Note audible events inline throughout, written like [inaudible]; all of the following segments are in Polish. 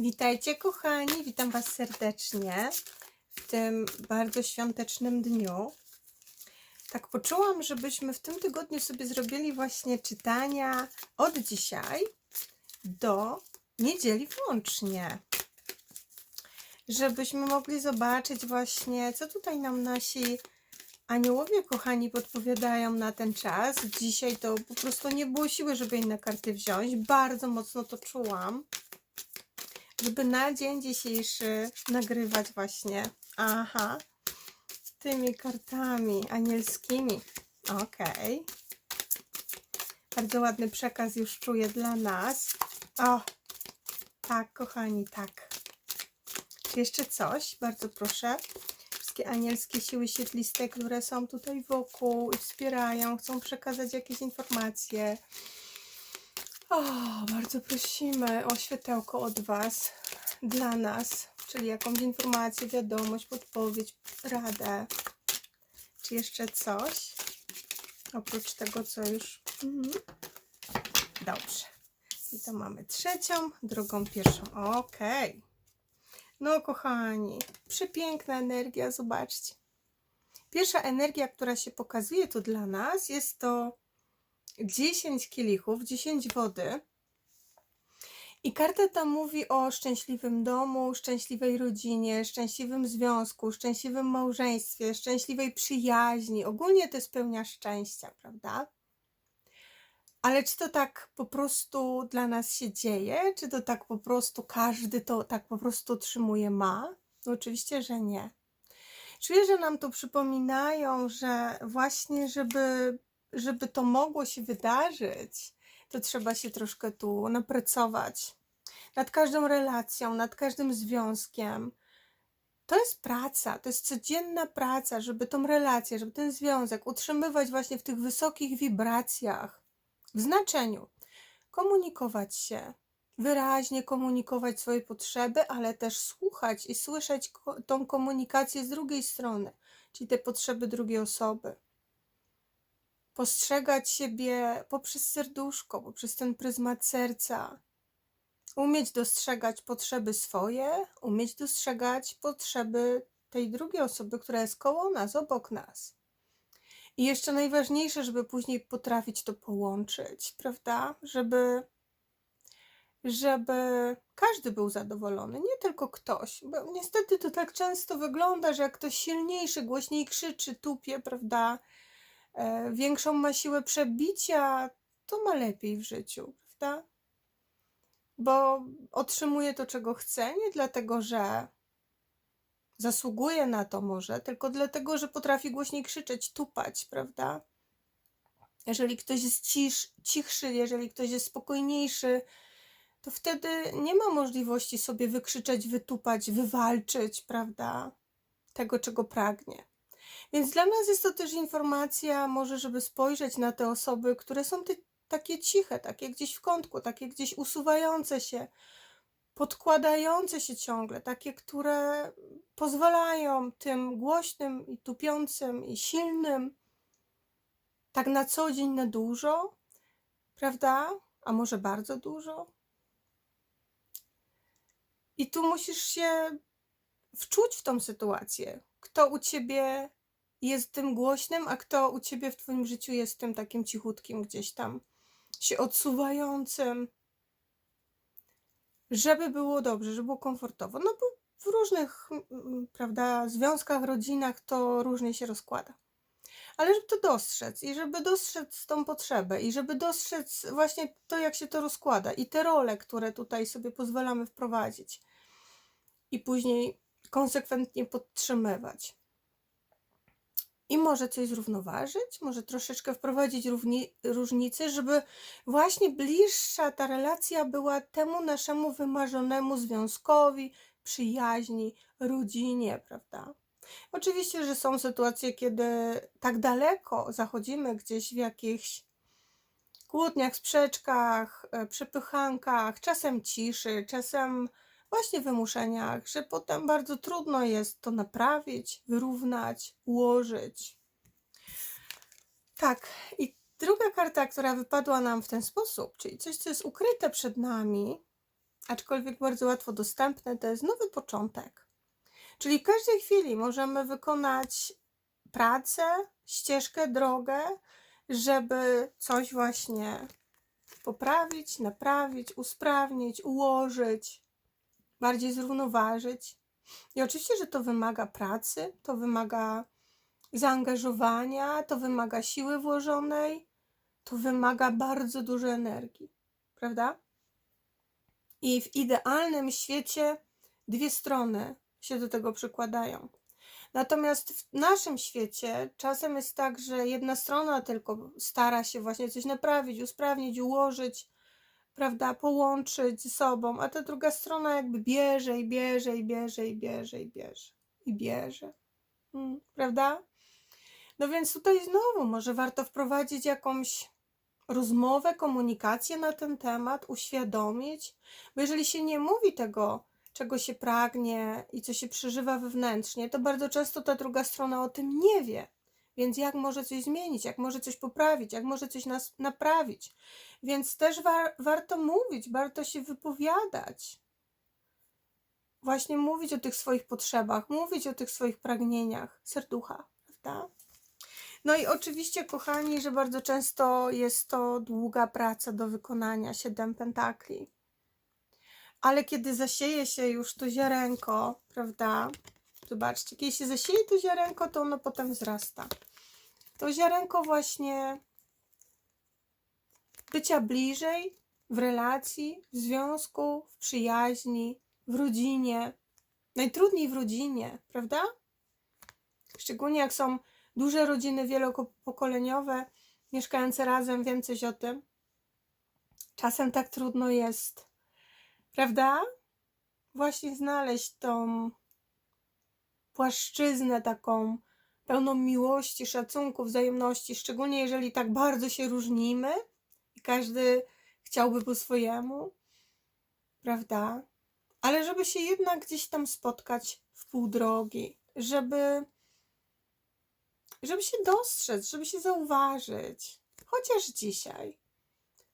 Witajcie kochani, witam Was serdecznie w tym bardzo świątecznym dniu. Tak poczułam, żebyśmy w tym tygodniu sobie zrobili właśnie czytania od dzisiaj do niedzieli włącznie. Żebyśmy mogli zobaczyć właśnie, co tutaj nam nasi aniołowie kochani podpowiadają na ten czas. Dzisiaj to po prostu nie było siły, żeby inne karty wziąć. Bardzo mocno to czułam żeby na dzień dzisiejszy nagrywać właśnie, aha, tymi kartami anielskimi. Okej. Bardzo ładny przekaz już czuję dla nas. O, tak, kochani, tak. Jeszcze coś? Bardzo proszę. Wszystkie anielskie siły świetliste, które są tutaj wokół i wspierają, chcą przekazać jakieś informacje. O, bardzo prosimy o światełko od Was dla nas, czyli jakąś informację, wiadomość, podpowiedź, radę. Czy jeszcze coś? Oprócz tego, co już. Mhm. Dobrze. I to mamy trzecią, drugą, pierwszą. Okej. No, kochani, przepiękna energia, zobaczcie. Pierwsza energia, która się pokazuje tu dla nas, jest to 10 kielichów, 10 wody. I karta ta mówi o szczęśliwym domu, szczęśliwej rodzinie, szczęśliwym związku, szczęśliwym małżeństwie, szczęśliwej przyjaźni. Ogólnie to jest pełnia szczęścia, prawda? Ale czy to tak po prostu dla nas się dzieje? Czy to tak po prostu każdy to tak po prostu otrzymuje, ma? No oczywiście, że nie. Czuję, że nam to przypominają, że właśnie, żeby żeby to mogło się wydarzyć, to trzeba się troszkę tu napracować. Nad każdą relacją, nad każdym związkiem. To jest praca, to jest codzienna praca, żeby tą relację, żeby ten związek utrzymywać właśnie w tych wysokich wibracjach, w znaczeniu komunikować się, wyraźnie komunikować swoje potrzeby, ale też słuchać i słyszeć tą komunikację z drugiej strony, czyli te potrzeby drugiej osoby postrzegać siebie poprzez serduszko, poprzez ten pryzmat serca. Umieć dostrzegać potrzeby swoje, umieć dostrzegać potrzeby tej drugiej osoby, która jest koło nas, obok nas. I jeszcze najważniejsze, żeby później potrafić to połączyć, prawda? Żeby, żeby każdy był zadowolony, nie tylko ktoś. Bo niestety to tak często wygląda, że jak ktoś silniejszy, głośniej krzyczy, tupie, prawda? E, większą ma siłę przebicia, to ma lepiej w życiu, prawda? Bo otrzymuje to, czego chce, nie dlatego, że zasługuje na to może, tylko dlatego, że potrafi głośniej krzyczeć, tupać, prawda? Jeżeli ktoś jest cisz, cichszy, jeżeli ktoś jest spokojniejszy, to wtedy nie ma możliwości sobie wykrzyczeć, wytupać, wywalczyć, prawda? Tego, czego pragnie. Więc dla nas jest to też informacja, może, żeby spojrzeć na te osoby, które są te, takie ciche, takie gdzieś w kątku, takie gdzieś usuwające się, podkładające się ciągle, takie, które pozwalają tym głośnym i tupiącym i silnym tak na co dzień na dużo, prawda? A może bardzo dużo? I tu musisz się wczuć w tą sytuację. Kto u ciebie jest tym głośnym, a kto u ciebie w twoim życiu jest tym takim cichutkim gdzieś tam się odsuwającym, żeby było dobrze, żeby było komfortowo. No bo w różnych, mm, prawda, związkach, rodzinach to różnie się rozkłada. Ale żeby to dostrzec i żeby dostrzec tą potrzebę i żeby dostrzec właśnie to, jak się to rozkłada i te role, które tutaj sobie pozwalamy wprowadzić i później konsekwentnie podtrzymywać i może coś zrównoważyć, może troszeczkę wprowadzić równi, różnice, żeby właśnie bliższa ta relacja była temu naszemu wymarzonemu związkowi, przyjaźni, rodzinie, prawda? Oczywiście, że są sytuacje, kiedy tak daleko zachodzimy gdzieś w jakichś kłótniach, sprzeczkach, e, przepychankach, czasem ciszy, czasem właśnie wymuszeniach, że potem bardzo trudno jest to naprawić, wyrównać, ułożyć. Tak, i druga karta, która wypadła nam w ten sposób, czyli coś, co jest ukryte przed nami, aczkolwiek bardzo łatwo dostępne, to jest nowy początek. Czyli w każdej chwili możemy wykonać pracę, ścieżkę, drogę, żeby coś właśnie poprawić, naprawić, usprawnić, ułożyć, bardziej zrównoważyć. I oczywiście, że to wymaga pracy, to wymaga zaangażowania, to wymaga siły włożonej, to wymaga bardzo dużo energii, prawda? I w idealnym świecie dwie strony się do tego przykładają. Natomiast w naszym świecie czasem jest tak, że jedna strona tylko stara się właśnie coś naprawić, usprawnić, ułożyć, prawda, połączyć ze sobą, a ta druga strona jakby bierze i bierze i bierze i bierze i bierze i bierze. Hmm, prawda? No więc tutaj znowu może warto wprowadzić jakąś rozmowę, komunikację na ten temat, uświadomić, bo jeżeli się nie mówi tego, czego się pragnie i co się przeżywa wewnętrznie, to bardzo często ta druga strona o tym nie wie. Więc jak może coś zmienić, jak może coś poprawić, jak może coś nas naprawić. Więc też war, warto mówić, warto się wypowiadać. Właśnie mówić o tych swoich potrzebach, mówić o tych swoich pragnieniach serducha, prawda? No i oczywiście, kochani, że bardzo często jest to długa praca do wykonania, siedem pentakli. Ale kiedy zasieje się już to ziarenko, prawda? Zobaczcie, kiedy się zasieje to ziarenko, to ono potem wzrasta. To ziarenko właśnie bycia bliżej w relacji, w związku, w przyjaźni, w rodzinie. Najtrudniej w rodzinie, prawda? Szczególnie jak są duże rodziny wielopokoleniowe, mieszkające razem, wiem coś o tym. Czasem tak trudno jest, prawda? Właśnie znaleźć tą płaszczyznę taką pełną miłości, szacunku, wzajemności, szczególnie jeżeli tak bardzo się różnimy i każdy chciałby po swojemu, prawda? Ale żeby się jednak gdzieś tam spotkać w pół drogi, żeby żeby się dostrzec, żeby się zauważyć, chociaż dzisiaj,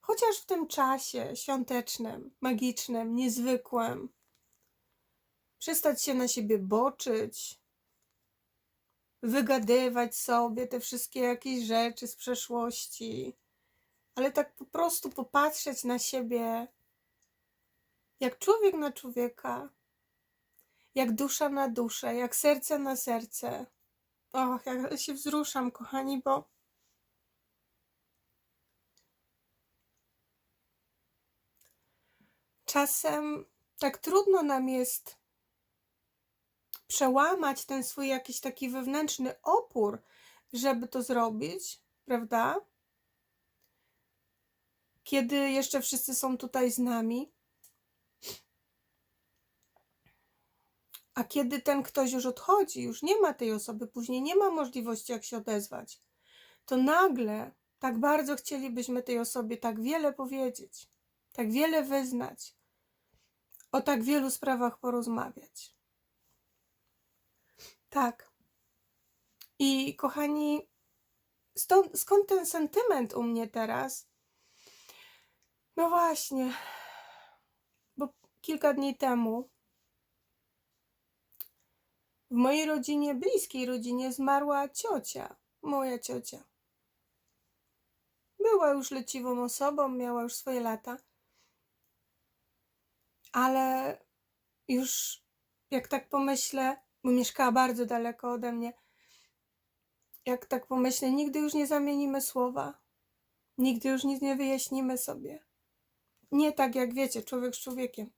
chociaż w tym czasie świątecznym, magicznym, niezwykłym, przestać się na siebie boczyć, wygadywać sobie te wszystkie jakieś rzeczy z przeszłości, ale tak po prostu popatrzeć na siebie jak człowiek na człowieka, jak dusza na duszę, jak serce na serce. Och, jak się wzruszam, kochani, bo czasem tak trudno nam jest przełamać ten swój jakiś taki wewnętrzny opór, żeby to zrobić, prawda? Kiedy jeszcze wszyscy są tutaj z nami. A kiedy ten ktoś już odchodzi, już nie ma tej osoby, później nie ma możliwości, jak się odezwać, to nagle tak bardzo chcielibyśmy tej osobie tak wiele powiedzieć, tak wiele wyznać, o tak wielu sprawach porozmawiać. Tak. I kochani, stąd, skąd ten sentyment u mnie teraz? No właśnie, bo kilka dni temu w mojej rodzinie, bliskiej rodzinie, zmarła ciocia, moja ciocia. Była już leciwą osobą, miała już swoje lata, ale już jak tak pomyślę, bo mieszkała bardzo daleko ode mnie, jak tak pomyślę, nigdy już nie zamienimy słowa, nigdy już nic nie wyjaśnimy sobie. Nie tak jak wiecie, człowiek z człowiekiem.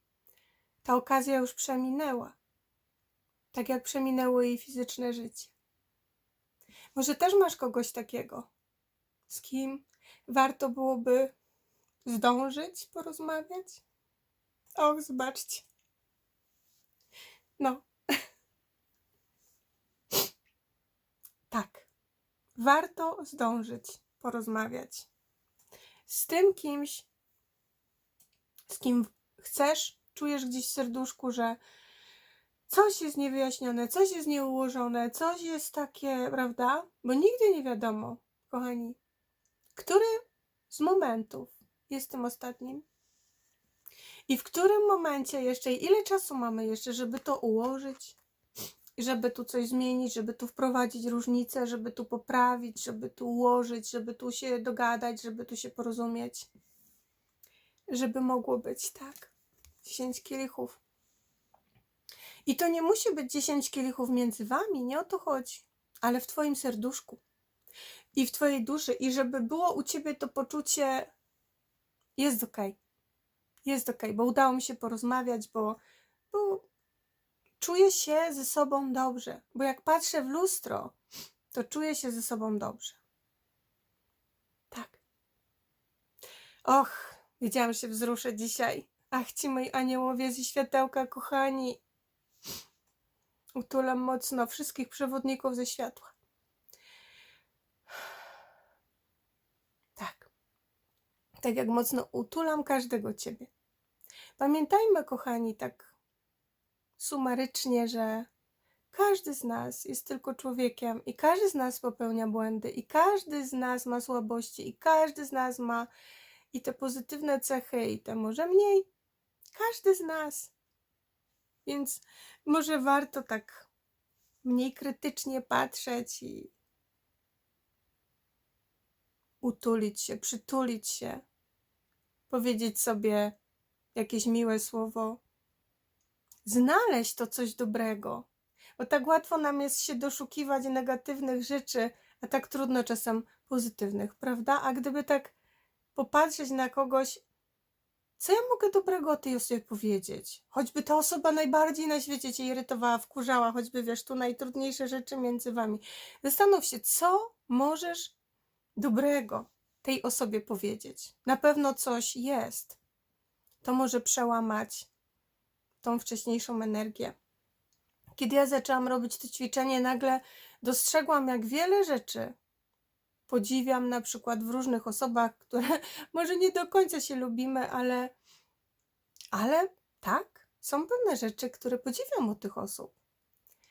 Ta okazja już przeminęła tak jak przeminęło jej fizyczne życie. Może też masz kogoś takiego, z kim warto byłoby zdążyć porozmawiać? Och, zobaczcie. No. tak. Warto zdążyć porozmawiać z tym kimś, z kim chcesz, czujesz gdzieś w serduszku, że coś jest niewyjaśnione, coś jest nieułożone, coś jest takie, prawda? Bo nigdy nie wiadomo, kochani, który z momentów jest tym ostatnim. I w którym momencie jeszcze, i ile czasu mamy jeszcze, żeby to ułożyć, żeby tu coś zmienić, żeby tu wprowadzić różnice, żeby tu poprawić, żeby tu ułożyć, żeby tu się dogadać, żeby tu się porozumieć, żeby mogło być tak. 10 kielichów. I to nie musi być 10 kielichów między wami, nie o to chodzi, ale w twoim serduszku i w twojej duszy, i żeby było u ciebie to poczucie, jest okej jest ok, bo udało mi się porozmawiać, bo, bo czuję się ze sobą dobrze. Bo jak patrzę w lustro, to czuję się ze sobą dobrze. Tak. Och, wiedziałam, że się wzruszę dzisiaj. Ach, ci moi aniołowie ze światełka, kochani. Utulam mocno wszystkich przewodników ze światła. Tak. Tak jak mocno utulam każdego ciebie. Pamiętajmy, kochani, tak sumarycznie, że każdy z nas jest tylko człowiekiem i każdy z nas popełnia błędy i każdy z nas ma słabości i każdy z nas ma i te pozytywne cechy i te może mniej. Każdy z nas. Więc może warto tak mniej krytycznie patrzeć i utulić się, przytulić się, powiedzieć sobie jakieś miłe słowo, znaleźć to coś dobrego. Bo tak łatwo nam jest się doszukiwać negatywnych rzeczy, a tak trudno czasem pozytywnych, prawda? A gdyby tak popatrzeć na kogoś, co ja mogę dobrego o tej osobie powiedzieć? Choćby ta osoba najbardziej na świecie cię irytowała, wkurzała, choćby wiesz, tu najtrudniejsze rzeczy między wami. Zastanów się, co możesz dobrego tej osobie powiedzieć. Na pewno coś jest. To może przełamać tą wcześniejszą energię. Kiedy ja zaczęłam robić to ćwiczenie, nagle dostrzegłam, jak wiele rzeczy podziwiam na przykład w różnych osobach, które [laughs] może nie do końca się lubimy, ale, ale tak, są pewne rzeczy, które podziwiam u tych osób.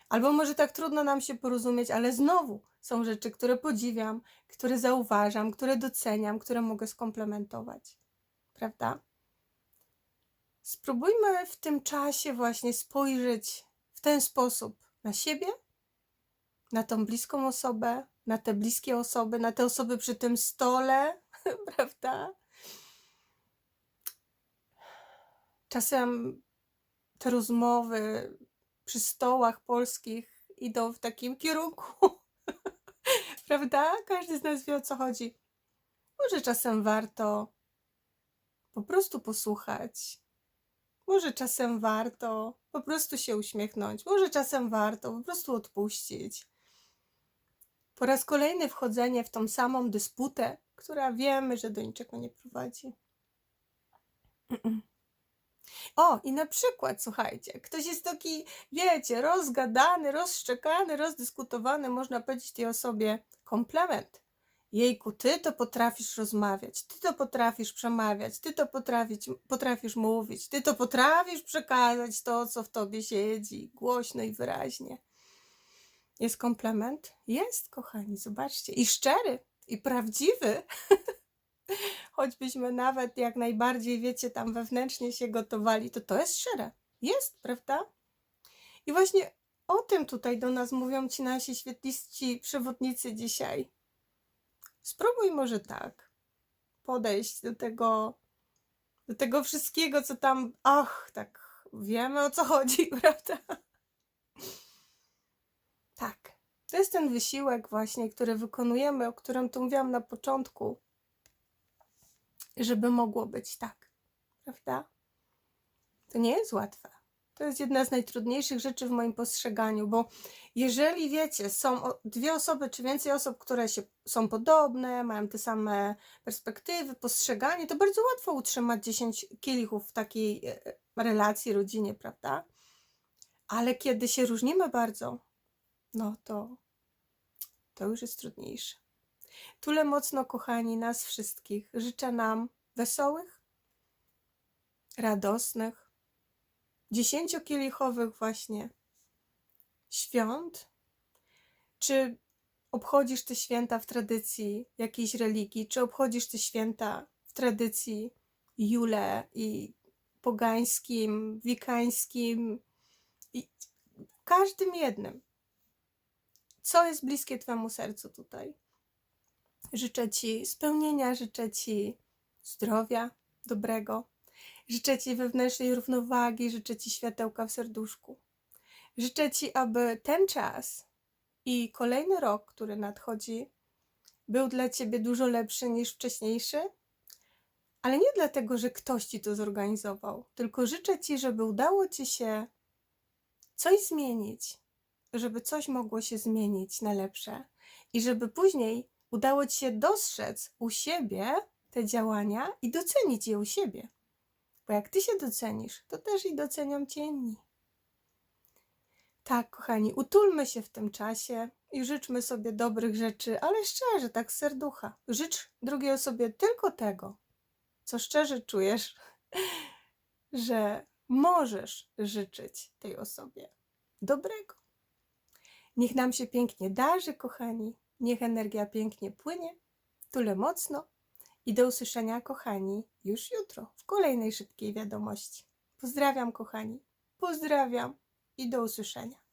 Albo może tak trudno nam się porozumieć, ale znowu są rzeczy, które podziwiam, które zauważam, które doceniam, które mogę skomplementować. Prawda? Spróbujmy w tym czasie właśnie spojrzeć w ten sposób na siebie, na tą bliską osobę, na te bliskie osoby, na te osoby przy tym stole, [laughs] prawda? Czasem te rozmowy przy stołach polskich idą w takim kierunku, [laughs] prawda? Każdy z nas wie o co chodzi. Może czasem warto po prostu posłuchać. Może czasem warto po prostu się uśmiechnąć. Może czasem warto po prostu odpuścić. Po raz kolejny wchodzenie w tą samą dysputę, która wiemy, że do niczego nie prowadzi. O, i na przykład, słuchajcie, ktoś jest taki, wiecie, rozgadany, rozszczekany, rozdyskutowany, można powiedzieć tej osobie komplement. Jejku, ty to potrafisz rozmawiać, ty to potrafisz przemawiać, ty to potrafić, potrafisz mówić, ty to potrafisz przekazać to, co w tobie siedzi, głośno i wyraźnie. Jest komplement? Jest, kochani, zobaczcie. I szczery, i prawdziwy. [laughs] Choćbyśmy nawet jak najbardziej, wiecie, tam wewnętrznie się gotowali, to to jest szczere. Jest, prawda? I właśnie o tym tutaj do nas mówią ci nasi świetliści przewodnicy dzisiaj. Spróbuj może tak podejść do tego, do tego wszystkiego, co tam, ach, tak wiemy o co chodzi, [laughs] prawda? Tak. To jest ten wysiłek właśnie, który wykonujemy, o którym tu mówiłam na początku, żeby mogło być tak, prawda? To nie jest łatwe. To jest jedna z najtrudniejszych rzeczy w moim postrzeganiu, bo jeżeli wiecie, są dwie osoby czy więcej osób, które się, są podobne, mają te same perspektywy, postrzeganie, to bardzo łatwo utrzymać 10 kielichów w takiej e, relacji, rodzinie, prawda? Ale kiedy się różnimy bardzo, no to to już jest trudniejsze. Tyle mocno, kochani, nas wszystkich. Życzę nam wesołych, radosnych, dziesięciokielichowych właśnie świąt. Czy obchodzisz te święta w tradycji jakiejś religii, czy obchodzisz te święta w tradycji Jule i pogańskim, wikańskim i każdym jednym. Co jest bliskie Twemu sercu tutaj? Życzę Ci spełnienia, życzę Ci zdrowia dobrego, życzę Ci wewnętrznej równowagi, życzę Ci światełka w serduszku. Życzę Ci, aby ten czas i kolejny rok, który nadchodzi, był dla Ciebie dużo lepszy niż wcześniejszy, ale nie dlatego, że ktoś Ci to zorganizował, tylko życzę Ci, żeby udało Ci się coś zmienić, żeby coś mogło się zmienić na lepsze i żeby później udało Ci się dostrzec u siebie te działania i docenić je u siebie. Bo jak Ty się docenisz, to też i docenią Cię inni. Tak, kochani, utulmy się w tym czasie i życzmy sobie dobrych rzeczy, ale szczerze, tak z serducha. Życz drugiej osobie tylko tego, co szczerze czujesz, [laughs] że możesz życzyć tej osobie dobrego. Niech nam się pięknie darzy, kochani. Niech energia pięknie płynie, tule mocno i do usłyszenia, kochani, już jutro w kolejnej szybkiej wiadomości. Pozdrawiam, kochani. Pozdrawiam i do usłyszenia.